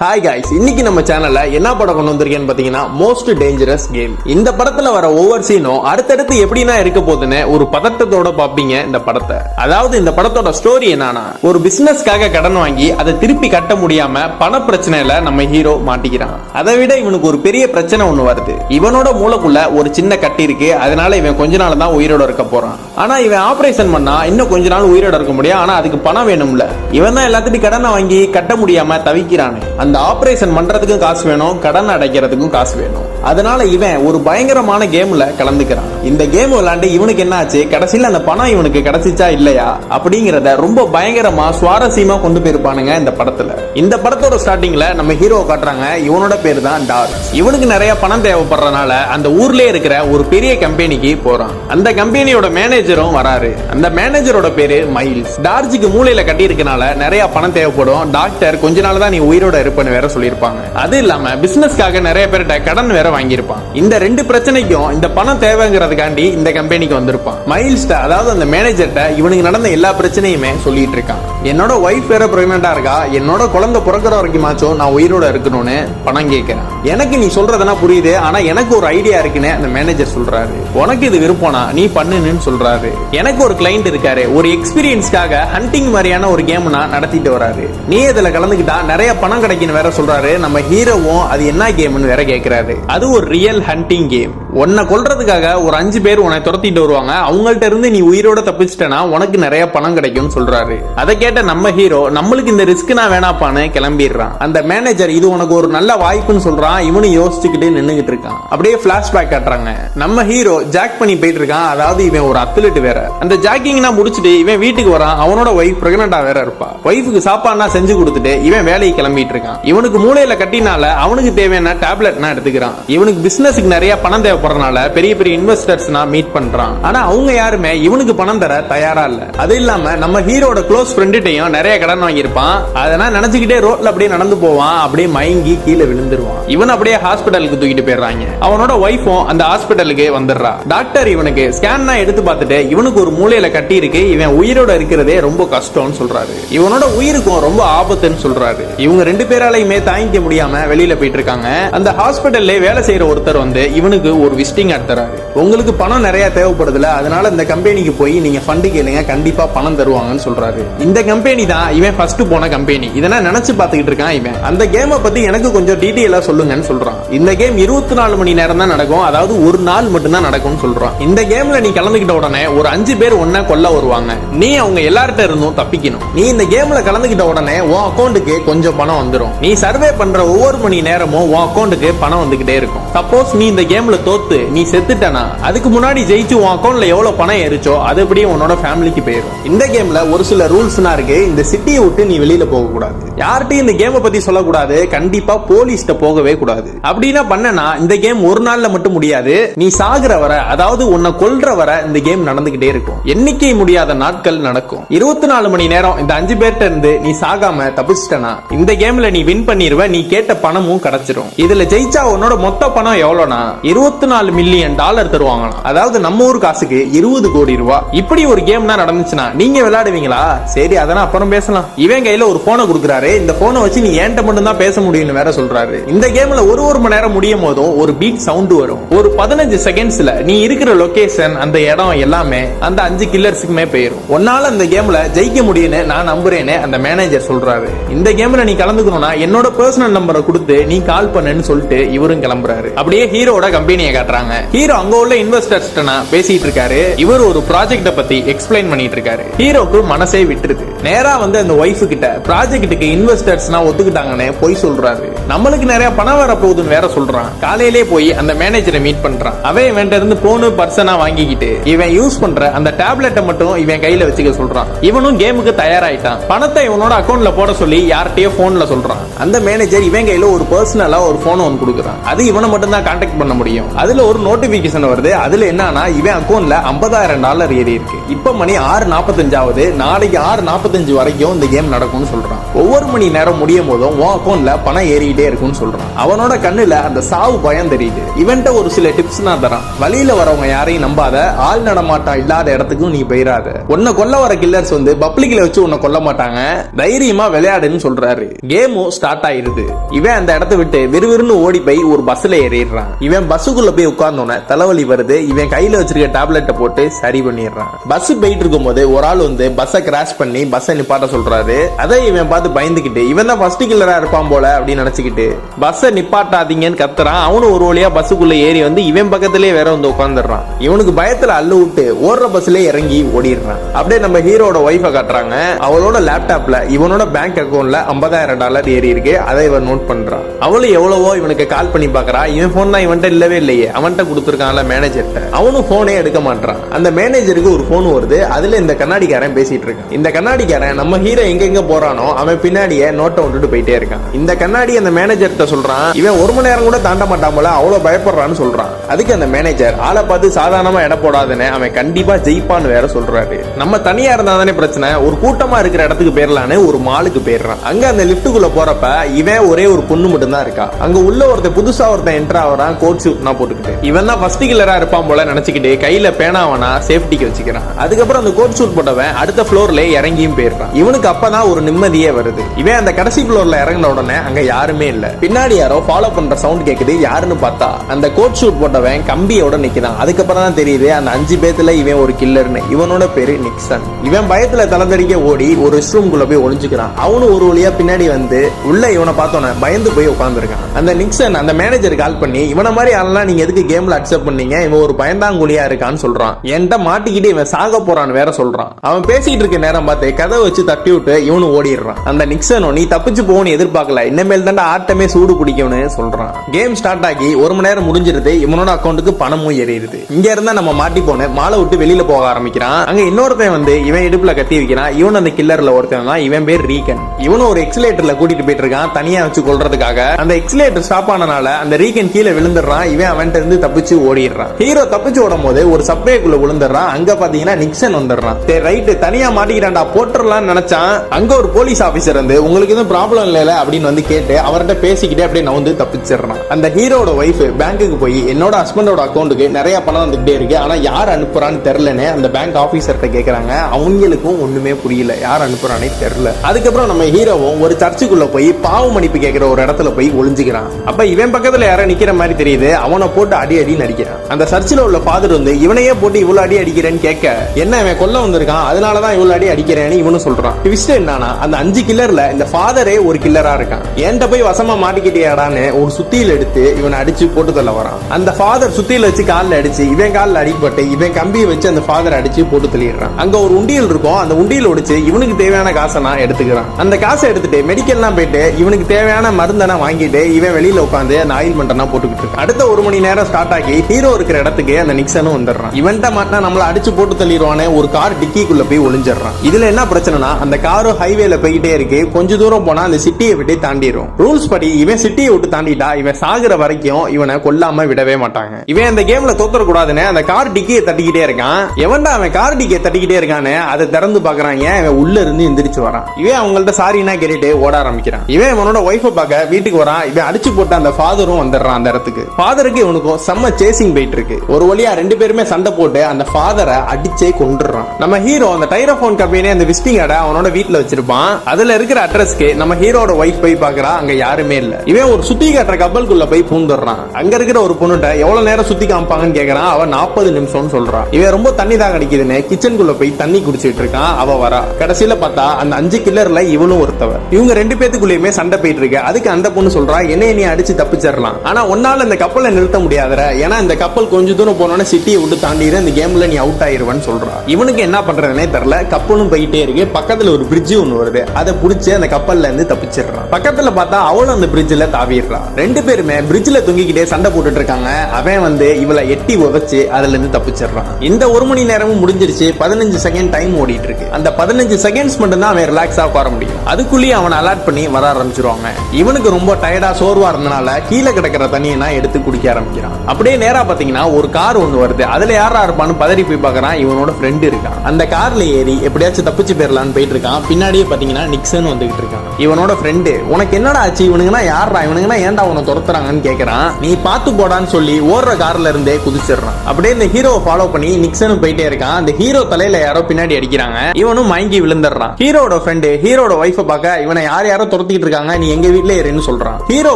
Hi guys இன்னைக்கு நம்ம சேனல்ல என்ன படம் கொண்டு வந்திருக்கேன்னு பாத்தீங்கன்னா மோஸ்ட் டேஞ்சரஸ் கேம் இந்த படத்துல வர ஒவ்வொரு சீனும் அடுத்தடுத்து எப்படின்னா இருக்க போகுதுன்னு ஒரு பதட்டத்தோட பாப்பீங்க இந்த படத்தை. அதாவது இந்த படத்தோட ஸ்டோரி என்னன்னா ஒரு பிசினஸ்க்காக கடன் வாங்கி அதை திருப்பி கட்ட முடியாம பண பிரச்சனையில நம்ம ஹீரோ மாட்டிக்கிறான். அதை விட இவனுக்கு ஒரு பெரிய பிரச்சனை ஒண்ணு வருது. இவனோட மூளைக்குள்ள ஒரு சின்ன கட்டி இருக்கு. அதனால இவன் கொஞ்ச நாள் தான் உயிரோட இருக்க போறான். ஆனா இவன் ஆபரேஷன் பண்ணா இன்னும் கொஞ்ச நாள் உயிரோட இருக்க முடியும். ஆனா அதுக்கு பணம் வேணும்ல. இவன் தான் எல்லாத்தையும் கடனை வாங்கி கட்ட முடியாம தவிக்கிறானு. அந்த ஆப்ரேஷன் பண்றதுக்கும் காசு வேணும் கடன் அடைக்கிறதுக்கும் காசு வேணும். அதனால இவன் ஒரு பயங்கரமான கேம்ல கலந்துக்கிறான். இந்த கேம் விளையாண்டு இவனுக்கு என்ன ஆச்சு அந்த பணம் இவனுக்கு கிடைச்சிச்சா இல்லையா? அப்படிங்கறத ரொம்ப பயங்கரமா சுவாரஸ்யமா கொண்டு போயிருப்பானுங்க இந்த படத்துல. இந்த படத்தோட ஸ்டார்டிங்ல நம்ம ஹீரோ காட்டுறாங்க. இவனோட பேர் தான் டார். இவனுக்கு நிறைய பணம் தேவைப்படுறதுனால அந்த ஊர்லயே இருக்கிற ஒரு பெரிய கம்பெனிக்கு போறான். அந்த கம்பெனியோட மேனேஜரும் வராரு. அந்த மேனேஜரோட பேரு மைல்ஸ் டார்ஜுக்கு மூளையில கட்டி இருக்கனால நிறைய பணம் தேவைப்படும். டாக்டர் கொஞ்ச நாள் தான் நீ உயிரோட இருப்ப. இருப்பேன்னு வேற சொல்லியிருப்பாங்க. அது இல்லாம பிசினஸ்க்காக நிறைய பேர்கிட்ட கடன் வேற வாங்கியிருப்பான். இந்த ரெண்டு பிரச்சனைக்கும் இந்த பணம் தேவைங்கிறதுக்காண்டி இந்த கம்பெனிக்கு வந்திருப்பான். மைல்ஸ்ட அதாவது அந்த மேனேஜர்ட்ட இவனுக்கு நடந்த எல்லா பிரச்சனையுமே சொல்லிட்டு இருக்கான். என்னோட ஒய்ஃப் வேற பிரெக்னெண்டா இருக்கா? என்னோட குழந்தை பிறக்கிற வரைக்குமாச்சும் நான் உயிரோட இருக்கணும்னு பணம் கேட்கிறேன் எனக்கு நீ சொல்றதுனா புரியுது? ஆனா எனக்கு ஒரு ஐடியா இருக்குன்னு அந்த மேனேஜர் சொல்றாரு. உனக்கு இது விருப்பம்னா நீ பண்ணுன்னு சொல்றாரு. எனக்கு ஒரு கிளைண்ட் இருக்காரு. ஒரு எக்ஸ்பீரியன்ஸ்க்காக ஹண்டிங் மாதிரியான ஒரு கேம் நான் நடத்திட்டு வராரு. நீ இதுல கலந்துக்கிட்டா நிறைய பணம் கிடைக்கும் வேற சொல்றாரு நம்ம ஹீரோவும் அது என்ன கேம்னு வேற கேக்குறாரு. அது ஒரு ரியல் ஹண்டிங் கேம் உன்னை கொல்றதுக்காக ஒரு அஞ்சு பேர் உன்னை துரத்திட்டு வருவாங்க. அவங்கள்ட்ட இருந்து நீ உயிரோட தப்பிச்சிட்டனா உனக்கு நிறைய பணம் கிடைக்கும்னு சொல்றாரு. அதை கேட்ட நம்ம ஹீரோ நம்மளுக்கு இந்த ரிஸ்க் நான் வேணாப்பான்னு கிளம்பிடுறான். அந்த மேனேஜர் இது உனக்கு ஒரு நல்ல வாய்ப்புன்னு சொல்றான். இவனும் யோசிச்சுக்கிட்டே நின்றுகிட்டு இருக்கான். அப்படியே பிளாஷ்பேக் காட்டுறாங்க. நம்ம ஹீரோ ஜாக் பண்ணி போயிட்டு இருக்கான். அதாவது இவன் ஒரு அத்லெட் வேற. அந்த ஜாக்கிங்னா முடிச்சுட்டு இவன் வீட்டுக்கு வரான். அவனோட ஒய்ஃப் பிரெக்னண்டா வேற இருப்பா. ஒய்ஃபுக்கு சாப்பாடுனா செஞ்சு கொடுத்துட்டு இவன் வேலையை கிளம்பிட்டு இருக்கான். இவனுக்கு மூளையில கட்டினால அவனுக்கு தேவையான டேப்லெட்னா எடுத்துக்கிறான். இவனுக்கு பிசினஸ்க்கு நிறைய பணம் போறதுனால பெரிய பெரிய இன்வெஸ்டர்ஸ்னா மீட் பண்றான். ஆனா அவங்க யாருமே இவனுக்கு பணம் தர தயாரா இல்ல. அது இல்லாம நம்ம ஹீரோட க்ளோஸ் ஃப்ரெண்டுகிட்டையும் நிறைய கடன் வாங்கியிருப்பான். அதெல்லாம் நினைச்சுக்கிட்டே ரோட்ல அப்படியே நடந்து போவான். அப்படியே மயங்கி கீழே விழுந்துருவான். இவன் அப்படியே ஹாஸ்பிட்டலுக்கு தூக்கிட்டு போயிடுறாங்க. அவனோட ஒய்ஃபும் அந்த ஹாஸ்பிட்டலுக்கு வந்துடுறா. டாக்டர் இவனுக்கு ஸ்கேன் எடுத்து பார்த்துட்டு இவனுக்கு ஒரு மூலையில கட்டி இருக்கு இவன் உயிரோட இருக்கிறதே ரொம்ப கஷ்டம்னு சொல்றாரு. இவனோட உயிருக்கும் ரொம்ப ஆபத்துன்னு சொல்றாரு. இவங்க ரெண்டு பேராலையுமே தாங்கிக்க முடியாம வெளியில போயிட்டு இருக்காங்க. அந்த ஹாஸ்பிட்டல்ல வேலை செய்யற ஒருத்தர் வந்து இவனுக்கு ஒரு விசிட்டிங் தராரு உங்களுக்கு பணம் நிறைய தேவைப்படுதுல அதனால இந்த கம்பெனிக்கு போய் நீங்க ஃபண்டு கேளுங்க கண்டிப்பா பணம் தருவாங்கன்னு சொல்றாரு. இந்த கம்பெனி தான் இவன் ஃபர்ஸ்ட் போன கம்பெனி. இதெல்லாம் நினைச்சு பார்த்துக்கிட்டு இருக்கான் இவன். அந்த கேமை பத்தி எனக்கு கொஞ்சம் டீட்டெயிலா சொல்லுங்கன்னு சொல்றான். இந்த கேம் இருபத்தி நாலு மணி நேரம் தான் நடக்கும். அதாவது ஒரு நாள் மட்டும்தான் நடக்கும்னு சொல்றான். இந்த கேம்ல நீ கலந்துக்கிட்ட உடனே ஒரு அஞ்சு பேர் ஒன்னா கொல்ல வருவாங்க. நீ அவங்க எல்லார்ட்ட இருந்தும் தப்பிக்கணும். நீ இந்த கேம்ல கலந்துக்கிட்ட உடனே உன் அக்கௌண்ட்டுக்கு கொஞ்சம் பணம் வந்துடும் நீ சர்வே பண்ற ஒவ்வொரு மணி நேரமும் உன் அக்கௌண்ட்டுக்கு பணம் வந்துகிட்டே இருக்கும். சப்போஸ் நீ இந்த கேம்ல தோத்து நீ செத்துட்டனா? அதுக்கு முன்னாடி ஜெயிச்சு உன் அக்கௌண்ட்ல எவ்வளவு பணம் ஏறிச்சோ அது அப்படியே உன்னோட ஃபேமிலிக்கு போயிடும் இந்த கேம்ல ஒரு சில ரூல்ஸ்னா இருக்கு இந்த சிட்டியை விட்டு நீ வெளியில போக கூடாது யார்கிட்டயும் இந்த கேமை பத்தி சொல்லக்கூடாது. கண்டிப்பா போலீஸ்ட போகவே கூடாது. அப்படின்னா பண்ணனா இந்த கேம் ஒரு நாள்ல மட்டும் முடியாது. நீ சாகுற வர அதாவது உன்னை கொல்ற வர இந்த கேம் நடந்துகிட்டே இருக்கும். எண்ணிக்கை முடியாத நாட்கள் நடக்கும். இருபத்தி நாலு மணி நேரம் இந்த அஞ்சு பேர்ட்ட இருந்து நீ சாகாம தப்பிச்சிட்டனா இந்த கேம்ல நீ வின் பண்ணிருவ நீ கேட்ட பணமும் கிடைச்சிரும். இதுல ஜெயிச்சா உன்னோட மொத்த பணம் எவ்வளவுனா இருபத்தி நாலு மில்லியன் டாலர் தருவாங்களாம். அதாவது நம்ம ஊர் காசுக்கு இருபது கோடி ரூபாய் இப்படி ஒரு கேம்னா நடந்துச்சுன்னா நீங்க விளையாடுவீங்களா? சரி அதெல்லாம் அப்புறம் பேசலாம். இவன் கையில ஒரு போனை கொடுக்குறாரு. இந்த போனை வச்சு நீ ஏன்ட்ட மட்டும் தான் பேச முடியும்னு வேற சொல்றாரு. இந்த கேம்ல ஒரு ஒரு மணி நேரம் முடியும் போதும் ஒரு பீட் சவுண்ட் வரும். ஒரு பதினஞ்சு செகண்ட்ஸ்ல நீ இருக்கிற லொகேஷன் அந்த இடம் எல்லாமே அந்த அஞ்சு கில்லர்ஸுக்குமே போயிரும். உன்னால அந்த கேம்ல ஜெயிக்க முடியும்னு நான் நம்புறேன்னு அந்த மேனேஜர் சொல்றாரு. இந்த கேம்ல நீ கலந்துக்கணும்னா என்னோட பர்சனல் நம்பரை கொடுத்து நீ கால் பண்ணுன்னு சொல்லிட்டு இவரும் கிளம்புறாரு. அப்படியே ஹீரோட கம்பெனியை காட்டுறாங்க. ஹீரோ அங்க உள்ள இன்வெஸ்டர்ஸ் பேசிட்டு இருக்காரு. இவர் ஒரு ப்ராஜெக்ட பத்தி எக்ஸ்பிளைன் பண்ணிட்டு இருக்காரு. ஹீரோக்கு மனசே விட்டுருது. நேரா வந்து அந்த ஒய்ஃப் கிட்ட ப்ராஜெக்ட்டுக்கு இன்வெஸ்டர்ஸ்னா ஒத்துக்கிட்டாங்கன்னு போய் சொல்றாரு. நம்மளுக்கு நிறைய பணம் வர போகுதுன்னு வேற சொல்றான். காலையிலே போய் அந்த மேனேஜரை மீட் பண்றான். அவன் இவன்ட்ட இருந்து போனு பர்சனா வாங்கிக்கிட்டு இவன் யூஸ் பண்ற அந்த டேப்லெட்டை மட்டும் இவன் கையில வச்சுக்க சொல்றான். இவனும் கேமுக்கு தயாராயிட்டான். பணத்தை இவனோட அக்கௌண்ட்ல போட சொல்லி யார்கிட்டயோ போன்ல சொல்றான். அந்த மேனேஜர் இவன் கையில ஒரு பர்சனலா ஒரு போன் ஒன்று கொடுக்குறான். அது இவனை மட்டும் தான் கான்டாக்ட் பண்ண முடியும். அதுல ஒரு நோட்டிபிகேஷன் வருது. அதுல என்னன்னா இவன் அக்கௌண்ட்ல ஐம்பதாயிரம் டாலர் ஏறி இருக்கு. இப்ப மணி ஆறு நாற்பத்தஞ்சாவது நாளைக்கு ஆறு நாற்பத்தஞ்சு நாற்பத்தஞ்சு வரைக்கும் இந்த கேம் நடக்கும்னு சொல்றான். ஒவ்வொரு மணி நேரம் முடியும் போதும் உன் அக்கௌண்ட்ல பணம் ஏறிக்கிட்டே இருக்கும்னு சொல்றான். அவனோட கண்ணுல அந்த சாவு பயம் தெரியுது. இவன்ட்ட ஒரு சில டிப்ஸ் நான் தரான் வழியில வரவங்க யாரையும் நம்பாத ஆள் நடமாட்டா இல்லாத இடத்துக்கும் நீ போயிடாத உன்னை கொல்ல வர கில்லர்ஸ் வந்து பப்ளிக்ல வச்சு உன்னை கொல்ல மாட்டாங்க. தைரியமா விளையாடுன்னு சொல்றாரு. கேமும் ஸ்டார்ட் ஆயிருது. இவன் அந்த இடத்த விட்டு விறுவிறுன்னு ஓடி போய் ஒரு பஸ்ல ஏறிடுறான். இவன் பஸ்ஸுக்குள்ள போய் உட்கார்ந்தோன்னே தலைவலி வருது. இவன் கையில வச்சிருக்க டேப்லெட்டை போட்டு சரி பண்ணிடுறான். பஸ் போயிட்டு இருக்கும்போது ஒரு ஆள் வந்து பஸ்ஸை கிராஷ் பண்ணி பஸ்ஸை நிப்பாட்ட சொல்றாரு. அதை இவன் பார்த்து பயந்து பயந்துக்கிட்டு இவன் தான் ஃபர்ஸ்ட் கில்லரா இருப்பான் போல அப்படின்னு நினைச்சுக்கிட்டு பஸ்ஸை நிப்பாட்டாதீங்கன்னு கத்துறான். அவனும் ஒரு வழியா பஸ்ஸுக்குள்ள ஏறி வந்து இவன் பக்கத்திலேயே வேற வந்து உட்காந்துடுறான் இவனுக்கு பயத்துல அள்ளு விட்டு ஓடுற பஸ்ல இறங்கி ஓடிடுறான். அப்படியே நம்ம ஹீரோட ஒய்ஃபை காட்டுறாங்க. அவளோட லேப்டாப்ல இவனோட பேங்க் அக்கவுண்ட்ல 50000 டாலர் ஏறி இருக்கு. அதை இவன் நோட் பண்றான். அவளும் எவ்வளவோ இவனுக்கு கால் பண்ணி பாக்குறா இவன் போன் தான் இவன்ட்ட இல்லவே இல்லையே. அவன்கிட்ட கொடுத்துருக்கான்ல மேனேஜர்கிட்ட அவனும் போனே எடுக்க மாட்டான் அந்த மேனேஜருக்கு ஒரு போன் வருது. அதுல இந்த கண்ணாடிக்காரன் பேசிட்டு இருக்கான். இந்த கண்ணாடிக்காரன் நம்ம ஹீரோ எங்க எங்க போறானோ அவன் பின்னாடியே நோட்டை விட்டுட்டு போயிட்டே இருக்கான். இந்த கண்ணாடி அந்த மேனேஜர்கிட்ட சொல்றான் இவன் ஒரு மணி நேரம் கூட தாண்ட மாட்டான் போல அவ்வளவு பயப்படுறான்னு சொல்றான். அதுக்கு அந்த மேனேஜர் ஆளை பார்த்து சாதாரணமா இட போடாதுன்னு அவன் கண்டிப்பா ஜெயிப்பான்னு வேற சொல்றாரு. நம்ம தனியா இருந்தா தானே பிரச்சனை ஒரு கூட்டமா இருக்கிற இடத்துக்கு போயிடலான்னு ஒரு மாலுக்கு போயிடுறான். அங்க அந்த லிப்டுக்குள்ள போறப்ப இவன் ஒரே ஒரு பொண்ணு மட்டும் தான் இருக்கா. அங்க உள்ள ஒருத்தன் புதுசா ஒருத்தன் என்டர் ஆகுறான் கோட் சூட்னா போட்டுக்கிட்டு. இவன் தான் ஃபர்ஸ்ட் கில்லரா இருப்பான் போல நினைச்சுக்கிட்டு கையில பேனாவனா சேஃப்டிக்கு வச்சுக்கிறான். அதுக்கப்புறம் அந்த கோட் சூட் போட்டவன் அடுத்த ஃப்ளோர்ல இறங்கியும் போயிடுறான். இவனுக்கு அப்பதான் ஒரு நிம்மதியே வருது. இவன் அந்த கடைசி ஃப்ளோர்ல இறங்கின உடனே அங்க யாருமே இல்ல. பின்னாடி யாரோ ஃபாலோ பண்ற சவுண்ட் கேக்குது யாருன்னு பார்த்தா அந்த கோட் ஷூட் போட்டவன் கம்பியோட நிக்கிறான் அதுக்கப்புறம் தான் தெரியுது அந்த அஞ்சு பேத்துல இவன் ஒரு கில்லர்னு இவனோட பேரு நிக்சன். இவன் பயத்துல தலைதறிக்க ஓடி ஒரு ரெஸ்ட் ரூம்குள்ள போய் ஒளிஞ்சுக்கிறான். அவனும் ஒரு வழியா பின்னாடி வந்து உள்ள இவனை பார்த்தோன்னே பயந்து போய் உட்காந்துருக்கான் அந்த நிக்சன் அந்த மேனேஜர் கால் பண்ணி இவன மாதிரி ஆளெல்லாம் நீங்க எதுக்கு கேம்ல அக்செப்ட் பண்ணீங்க? இவன் ஒரு பயந்தாங்குழியா இருக்கான்னு சொல்றான். என்கிட்ட மாட்டிக்கிட்டு இவன் சாக போறான்னு வேற சொல்றான். அவன் பேசிட்டு இருக்க நேரம் பார்த்து கதை வச்சு தட்டி விட்டு இவனு ஓடிடுறான். அந்த நிக்சனோ நீ தப்பிச்சு போகணும் எதிர்பார்க்கல. இனிமேல் தாண்டா ஆட்டமே சூடு பிடிக்கும்னு சொல்றான். கேம் ஸ்டார்ட் ஆகி ஒரு மணி நேரம் முடிஞ்சிருது இவனோட அக்கௌண்ட்டுக்கு பணமும் ஏறிடுது. இங்க இருந்தா நம்ம மாட்டி போன மாலை விட்டு வெளியில போக ஆரம்பிக்கிறான். அங்க இன்னொருத்தன் வந்து இவன் இடுப்புல கத்தி வைக்கிறான். இவன் அந்த கில்லர்ல ஒருத்தன் தான் இவன் பேர் ரீகன். இவனும் ஒரு எக்ஸிலேட்டர்ல கூட்டிட்டு போயிட்டு இருக்கான் தனியா வச்சு கொல்றதுக்காக. அந்த எக்ஸிலேட்டர் ஸ்டாப் ஆனனால அந்த ரீகன் கீழே விழுந்துடுறான். இவன் அவன்கிட்ட இருந்து தப்பிச்சு ஓடிடுறான். ஹீரோ தப்பிச்சு ஓடும் போது ஒரு சப்வேக்குள்ள விழுந்துடுறான். அங்க பாத்தீங்கன்னா நிக்சன் வந்துடுறான். ரைட்டு தனியா மாட்டிக்கிறான்டா போட்டுடலாம்னு நினைச்சான். அங்க ஒரு போலீஸ் ஆபீசர் வந்து உங்களுக்கு எதுவும் ப்ராப்ளம் இல்லைல? அப்படின்னு வந்து கேட்டு அவர்கிட்ட பேசிக்கிட்டே அப்படியே நான் வந்து தப்பிச்சிடுறான். அந்த ஹீரோட ஒய்ஃப் பேங்க்குக்கு போய் என்னோட ஹஸ்பண்டோட அக்கௌண்ட்டுக்கு நிறைய பணம் வந்துகிட்டே இருக்கு. ஆனா யார் அனுப்புறான்னு தெரிலன்னு அந்த பேங்க் ஆஃபீஸர்கிட்ட கேட்குறாங்க அவங்களுக்கும் ஒண்ணுமே புரியல. யார் அனுப்புறானே தெரில அதுக்கப்புறம் நம்ம ஹீரோவும் ஒரு சர்ச்சுக்குள்ள போய் பாவ மன்னிப்பு கேட்கிற ஒரு இடத்துல போய் ஒளிஞ்சுக்கிறான். அப்ப இவன் பக்கத்துல யாரோ நிக்கிற மாதிரி தெரியுது. அவனை போட்டு அடி அடி நடிக்கிறான் அந்த சர்ச்சில் உள்ள ஃபாதர் வந்து இவனையே போட்டு இவ்வளவு அடி அடிக்கிறேன்னு கேட்க. என்ன இவன் கொல்ல வந்திருக்கான்? அதனாலதான் இவ்வளவு அடி அடிக்கிறேன்னு இவனும் சொல்றான். ட்விஸ்ட் என்னன்னா அந்த அஞ்சு கில்லர்ல இந்த ஃபாதரே ஒரு கில்லரா இருக்கான். என்கிட்ட போய் வசமா மாட்டிக்கிட்டியாடான்னு ஒரு சுத்தியில் எடுத்து இவனை அடிச்சு போட்டு தள்ள வரான். அந்த ஃபாதர் சுத்தியில் வச்சு காலில் அடிச்சு இவன் காலில் அடிப்பட்டு இவன் கம்பியை வச்சு அந்த ஃபாதர் அடிச்சு போட்டு தள்ளிடுறான் அங்க ஒரு உண்டியல் இருக்கும் அந்த உண்டியல் ஒடிச்சு இவனுக்கு தேவையான காசை நான் எடுத்துக்கிறான். அந்த காசை எடுத்துட்டு மெடிக்கல்லாம் போயிட்டு இவனுக்கு தேவையான மருந்தெல்லாம் வாங்கிட்டு இவன் வெளியில உட்காந்து அந்த ஆயில் போட்டுக்கிட்டு இருக்கான். அடுத்த ஒரு மணி நேரம் ஸ்டார்ட் ஆகி ஹீரோ இருக்கிற இடத்துக்கு அந்த நிக்சனும் வந்துடுறான். இவன்ட்ட மாட்டினா நம்மளை அடிச்சு போட்டு தள்ளிடுவானே ஒரு கார் டிக்கிக்குள்ள போய் ஒளிஞ்சிடுறான். இதுல என்ன பிரச்சனைனா அந்த காரும் ஹைவேல போய்கிட்டே இருக்கு கொஞ்ச தூரம் போனா அந்த சிட்டியை விட்டு தாண்டிடும் ரூல்ஸ் படி இவன் சிட்டியை விட்டு தாண்டிட்டா இவன் சாகுற வரைக்கும் இவனை கொல்லாம விடவே மாட்டாங்க. இவன் அந்த கேம்ல தோத்துற கூடாதுன்னு அந்த கார் டிக்கியை தட்டிக்கிட்டே இருக்கான். எவன்டா அவன் கார் டிக்கியை தட்டிக்கிட்டே இருக்கானு அதை திறந்து பாக்குறாங்க ஏன் இவன் உள்ள இருந்து எந்திரிச்சு வரான். இவன் அவங்கள்ட்ட சாரினா கேட்டுட்டு ஓட ஆரம்பிக்கிறான். இவன் இவனோட ஒய்ஃபை பார்க்க வீட்டுக்கு வரான். இவன் அடிச்சு போட்ட அந்த ஃபாதரும் வந்துடுறான் அந்த இடத்துக்கு. ஃபாதருக்கு இவனுக்கும் செம்ம சேசிங் போயிட்டு இருக்கு. ஒரு வழியா ரெண்டு பேருமே சண்டை போட்டு அந்த ஃபாதரை அடிச்சே கொண்டுறான் நம்ம ஹீரோ அந்த டைரோபோன் கம்பெனி அந்த விசிட்டிங் கடை அவனோட வீட்டுல வச்சிருப்பான். அதுல இருக்கிற இருக்கிற அட்ரஸ்க்கு நம்ம ஹீரோட ஒய்ஃப் போய் பாக்குறா அங்க யாருமே இல்ல. இவன் ஒரு சுத்தி காட்டுற கப்பலுக்குள்ள போய் பூந்துடுறான். அங்க இருக்கிற ஒரு பொண்ணுட்ட எவ்வளவு நேரம் சுத்தி காமிப்பாங்கன்னு கேக்குறான். அவன் நாற்பது நிமிஷம்னு சொல்றான். இவன் ரொம்ப தண்ணி தான் கிடைக்குதுன்னு கிச்சனுக்குள்ள போய் தண்ணி குடிச்சிட்டு இருக்கான். அவ வரா. கடைசியில பார்த்தா அந்த அஞ்சு கில்லர்ல இவளும் ஒருத்தவ. இவங்க ரெண்டு பேத்துக்குள்ளயுமே சண்டை போயிட்டு இருக்கு. அதுக்கு அந்த பொண்ணு சொல்றா என்னைய நீ அடிச்சு தப்பிச்சிடலாம். ஆனா ஒன்னால இந்த கப்பலை நிறுத்த முடியாதுற ஏன்னா இந்த கப்பல் கொஞ்ச தூரம் போனோன்னு சிட்டியை விட்டு தாண்டிடு. இந்த கேம்ல நீ அவுட் ஆயிருவன்னு சொல்றா. இவனுக்கு என்ன பண்றதுனே தெரியல. கப்பலும் போயிட்டே இருக்கு. பக்கத்துல ஒரு பிரிட்ஜ் ஒன்னு வருது. அதை புடிச்சு அந்த கப்பல்ல இருந்து தப்பிச்சிடுறான். பக்கத்துல பார்த்தா அவளும் அந்த பிரிட்ஜ்ல தாவிடுறான் ரெண்டு பேருமே பிரிட்ஜ்ல தொங்கிக்கிட்டே சண்டை போட்டுட்டு இருக்காங்க அவன் வந்து இவளை எட்டி உதச்சு அதுல இருந்து தப்பிச்சிடுறான். இந்த ஒரு மணி நேரமும் முடிஞ்சிருச்சு. பதினஞ்சு செகண்ட் டைம் ஓடிட்டு இருக்கு அந்த பதினஞ்சு செகண்ட்ஸ் மட்டும் தான் அவன் ரிலாக்ஸா உட்கார முடியும். அதுக்குள்ளேயே அவனை அலாட் பண்ணி வர ஆரம்பிச்சிருவாங்க. இவனுக்கு ரொம்ப டயர்டா சோர்வா இருந்தனால கீழே கிடக்கிற தண்ணியை நான் எடுத்து குடிக்க ஆரம்பிக்கிறான். அப்படியே நேரா பாத்தீங்கன்னா ஒரு கார் ஒன்று வருது. அதுல யாரா இருப்பான்னு பதறி போய் பார்க்கறான். இவனோட ஃப்ரெண்ட் இருக்கான். அந்த கார்ல ஏறி எப்படியாச்சும் தப்பிச்சு போயிடலான்னு போயிட்டு இருக்கான். பின்னாடியே பாத்தீங்கன்னா நிக்சன் வந்துகிட்டு இருக்கான் இவனோட ஃப்ரெண்டு உனக்கு என்னடா ஆச்சு? இவனுங்கன்னா யாரா இவனுங்கன்னா ஏன்டா உன துரத்துறாங்கன்னு கேட்கறான் நீ பார்த்து போடான்னு சொல்லி ஓடுற கார்ல இருந்தே குதிச்சிடுறான். அப்படியே இந்த ஹீரோவை ஃபாலோ பண்ணி நிக்சனும் போயிட்டே இருக்கான். அந்த ஹீரோ தலையில யாரோ பின்னாடி அடிக்கிறாங்க. இவனும் மயங்கி விழுந்துடுறான். ஹீரோட ஃப்ரெண்டு ஹீரோட ஒய்ஃபை பார்க்க இவனை யார் யாரோ துரத்திட்டு இருக்காங்க நீ எங்க வீட்ல இருன்னு சொல்றான். ஹீரோ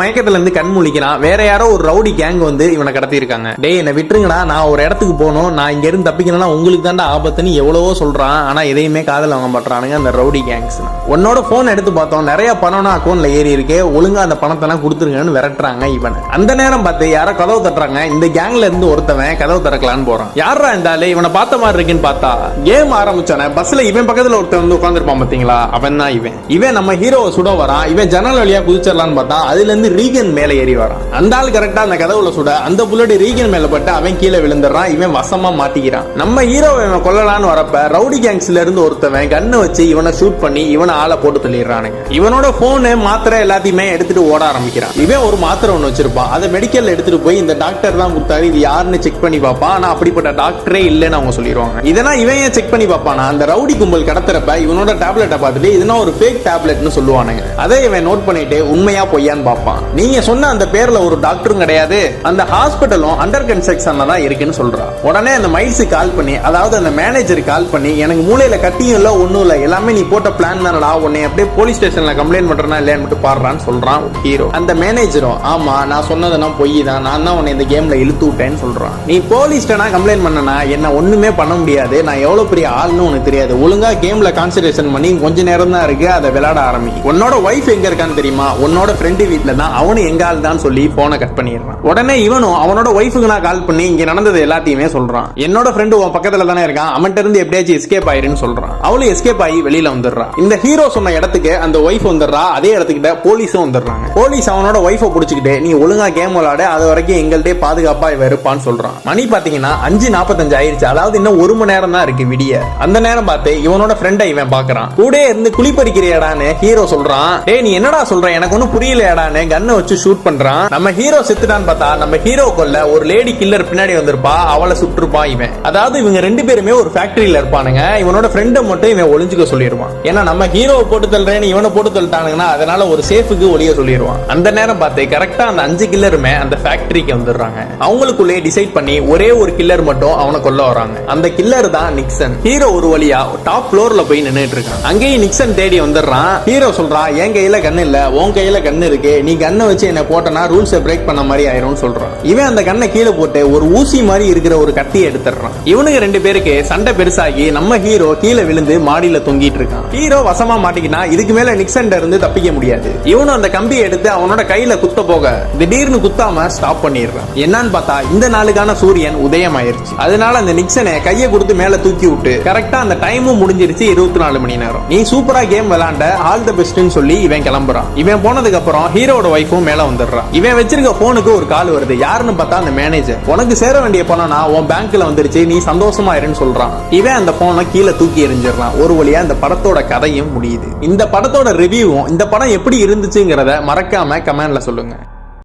மயக்கத்துல இருந்து கண் முழிக்கிறான். வேற யாரோ ஒரு ரவுடி கேங் வந்து இவனை கடத்தி இருக்காங்க டேய் என்ன விட்டுருங்கடா. நான் ஒரு இடத்துக்கு போகணும். நான் இங்க இருந்து தப்பிக்கணும்னா உங்களுக்கு தாண்டா ஆபத்துன்னு எவ்வளவோ சொல்றான். ஆனா எதையுமே காதல் வாங்க மாட்டானுங்க அந்த ரவுடி கேங்ஸ் உன்னோட போன் எடுத்து பார்த்தோம் நிறைய பணம்னா அக்கௌண்ட்ல ஏறி இருக்கே ஒழுங்கா அந்த பணத்தை எல்லாம் கொடுத்துருங்கன்னு விரட்டுறாங்க இவன். அந்த நேரம் பார்த்து யாரோ கதவு தட்டுறாங்க. இந்த கேங்ல இருந்து ஒருத்தவன் கதவு திறக்கலான்னு போறான். யாரா இருந்தாலே இவனை பார்த்த மாதிரி இருக்குன்னு பார்த்தா கேம் ஆரம்பிச்சானே பஸ்ல இவன் பக்கத்துல ஒருத்தன் வந்து உட்காந்துருப்பான் பாத்தீங்களா அவன் தான் இவன். இவன் நம்ம ஹீரோவை சுட வரான். இவன் ஜன்னல் வழியா குதிச்சிடலான்னு பார்த்தா அதுல இருந்து ரீகன் மேல ஏறி வரான். அந்த ஆள் கரெக்டா அந்த கதவுல சுட அந்த புல்லட் ரீகன் மேல பட்டு அவன் கீழே விழுந்துடுறான். இவன் வசமா மாட்டிக்கிறான். நம்ம ஹீரோவை இவன் கொல்லலான்னு வரப்ப ரவுடி கேங்ஸ்ல இருந்து ஒருத்தவன் கண்ணை வச்சு இவனை ஷூட் பண்ணி இவனை ஆளை போட்டு தள்ளிடுறானுங்க. இவனோட போனு மாத்திரை எல்லாத்தையுமே எடுத்துட்டு ஓட ஆரம்பிக்கிறான். இவன் ஒரு மாத்திரை ஒன்று வச்சிருப்பான். அதை மெடிக்கல்ல எடுத்துட்டு போய் இந்த டாக்டர் தான் கொடுத்தாரு. இது யாருன்னு செக் பண்ணி பார்ப்பான். ஆனா அப்படிப்பட்ட டாக்டரே இல்லைன்னு அவங்க சொல்லிடுவாங்க. இதெல்லாம் இவன் ஏன் செக் பண்ணி பார்ப்பானா? அந்த ரவுடி கும்பல் கடத்துறப்ப இவனோட டேப்லெட்டை பார்த்துட்டு இதெல்லாம் ஒரு ஃபேக் டேப்லெட்னு சொல்லுவானுங்க. அதை இவன் நோட் பண்ணிட்டு உண்மையா பொய்யான்னு பார்ப்பான். நீங்க சொன்ன அந்த பேர்ல ஒரு டாக்டரும் கிடையாது. அந்த ஹாஸ்பிட்டலும் அண்டர் கன்ஸ்ட்ரக்ஷன்ல தான் இருக்குன்னு சொல்றான். உடனே அந்த மைல்ஸு கால் பண்ணி அதாவது அந்த மேனேஜர் கால் பண்ணி எனக்கு மூளையில கட்டியும் இல்ல ஒண்ணும் இல்ல. எல்லாமே நீ போட்ட பிளான் தானடா. உன்னை அப்படியே போலீஸ் ஸ்டேஷன் ஸ்டேஷன்ல கம்ப்ளைண்ட் பண்றேன்னா இல்லையான்னு மட்டும் பாடுறான்னு சொல்றான் ஹீரோ அந்த மேனேஜரும் ஆமா நான் சொன்னதெல்லாம் பொய் தான். நான் தான் உன்னை இந்த கேம்ல இழுத்து விட்டேன்னு சொல்றான். நீ போலீஸ்டனா கம்ப்ளைண்ட் பண்ணனா என்ன ஒண்ணுமே பண்ண முடியாது. நான் எவ்வளவு பெரிய ஆள்னு உனக்கு தெரியாது. ஒழுங்கா கேம்ல கான்சன்ட்ரேஷன் பண்ணி கொஞ்ச நேரம் தான் இருக்கு அதை விளையாட ஆரம்பி உன்னோட ஒய்ஃப் எங்க இருக்கான்னு தெரியுமா? உன்னோட ஃப்ரெண்டு வீட்டுல தான். அவனு எங்க ஆள் தான் சொல்லி போனை கட் பண்ணிடுறான். உடனே இவனும் அவனோட ஒய்ஃபுக்கு நான் கால் பண்ணி இங்க நடந்தது எல்லாத்தையுமே சொல்றான். என்னோட ஃப்ரெண்டு உன் பக்கத்துல தானே இருக்கான். அவன்கிட்ட இருந்து எப்படியாச்சும் எஸ்கேப் ஆயிருன்னு சொல்றான். அவளும் எஸ்கேப் ஆகி வெளியில வந்துடுறான். இந்த ஹீரோ சொன்ன இடத்துக்கு அந்த ஒய்ஃப் வந்துடுறா அதே இடத்துக்கிட்ட போலீஸும் வந்துடுறாங்க. போலீஸ் அவனோட ஒய்ஃபை பிடிச்சிக்கிட்டு நீ ஒழுங்கா கேம் விளையாட அது வரைக்கும் எங்கள்கிட்ட பாதுகாப்பா இவ இருப்பான்னு சொல்றான். மணி பாத்தீங்கன்னா அஞ்சு நாற்பத்தஞ்சு ஆயிடுச்சு அதாவது இன்னும் ஒரு மணி நேரம் தான் இருக்கு விடிய. அந்த நேரம் பார்த்து இவனோட ஃப்ரெண்டை இவன் பாக்குறான். கூட இருந்து குளிப்பறிக்கிறியடான்னு ஹீரோ சொல்றான். டேய் நீ என்னடா சொல்ற? எனக்கு ஒன்னும் புரியலையாடான்னு கண்ணை வச்சு ஷூட் பண்றான். நம்ம ஹீரோ செத்துட்டான்னு பார்த்தா நம்ம ஹீரோ கொல்ல ஒரு லேடி கில்லர் பின்னாடி வந்திருப்பா. அவளை சுட்டுருப்பான் இவன். அதாவது இவங்க ரெண்டு பேருமே ஒரு ஃபேக்டரியில இருப்பானுங்க. இவனோட ஃப்ரெண்டை மட்டும் இவன் ஒளிஞ்சுக்க சொல்லிடுவான் ஏன்னா நம்ம ஹீரோவை போட்டு தள்ளுறேன்னு இவனை போட்டு தள்ளிட்டானுங்கன்னா அதனால ஒரு சேஃபுக்கு ஒளிய சொல்லிடுவான் அந்த நேரம் பார்த்து கரெக்டா அந்த அஞ்சு கில்லருமே அந்த ஃபேக்டரிக்கு வந்துடுறாங்க. அவங்களுக்குள்ளே டிசைட் பண்ணி ஒரே ஒரு கில்லர் மட்டும் அவனை கொல்ல வராங்க அந்த கில்லர் தான் நிக்சன். ஹீரோ ஒரு வழியா டாப் ஃப்ளோர்ல போய் நின்னுட்டு இருக்கான். அங்கேயும் நிக்சன் தேடி வந்துடுறான். ஹீரோ சொல்றான் என் கையில கண்ணு இல்ல. உன் கையில கண்ணு இருக்கு. நீ கண்ணை வச்சு என்ன போட்டனா ரூல்ஸை பிரேக் பண்ண மாதிரி ஆயிரும்னு சொல்றான். இவன் அந்த கண்ணை கீழே போட்டு ஒரு ஊசி மாதிரி இருக்கிற ஒரு கத்தியை எடுத்துடுறான். இவனுக்கு ரெண்டு பேருக்கு சண்டை பெருசாகி நம்ம ஹீரோ கீழே விழுந்து மாடியில தொங்கிட்டு இருக்கான். ஹீரோ வசமா மாட்டிக்கினா இதுக்கு மேல நிக்சன் இருந்து தப்பிக்க முடியாது. இவனும் அந்த கம்பியை எடுத்து அவனோட கையில குத்த போக திடீர்னு குத்தாம ஸ்டாப் பண்ணிடுறான். என்னன்னு பார்த்தா இந்த நாளுக்கான சூரியன் உதயம் ஆயிருச்சு அதனால அந்த நிக்சனை கையை கொடுத்து மேல தூக்கி விட்டு கரெக்டா அந்த டைமும் முடிஞ்சிருச்சு இருபத்தி நாலு மணி நேரம். நீ சூப்பரா கேம் விளாண்ட ஆல் த பெஸ்ட்னு சொல்லி இவன் கிளம்புறான். இவன் போனதுக்கு அப்புறம் ஹீரோட ஒய்ஃபும் மேல வந்துடுறான். இவன் வச்சிருக்க போனுக்கு ஒரு கால் வருது. யாருன்னு பார்த்தா அந்த மேனேஜர் உனக்கு சேர வேண்டிய பணம்னா உன் பேங்க்ல வந்துருச்சு. நீ சந்தோஷமா இருன்னு சொல்றான். இவன் அந்த போனை கீழே தூக்கி எறிஞ்சிடறான். ஒரு வழியா அந்த படத்தோட கதையும் முடியுது. இந்த படத்தோட ரிவ்யூவும் இந்த படம் எப்படி இருந்துச்சுங்கிறத மறக்காம கமெண்ட்ல சொல்லுங்க.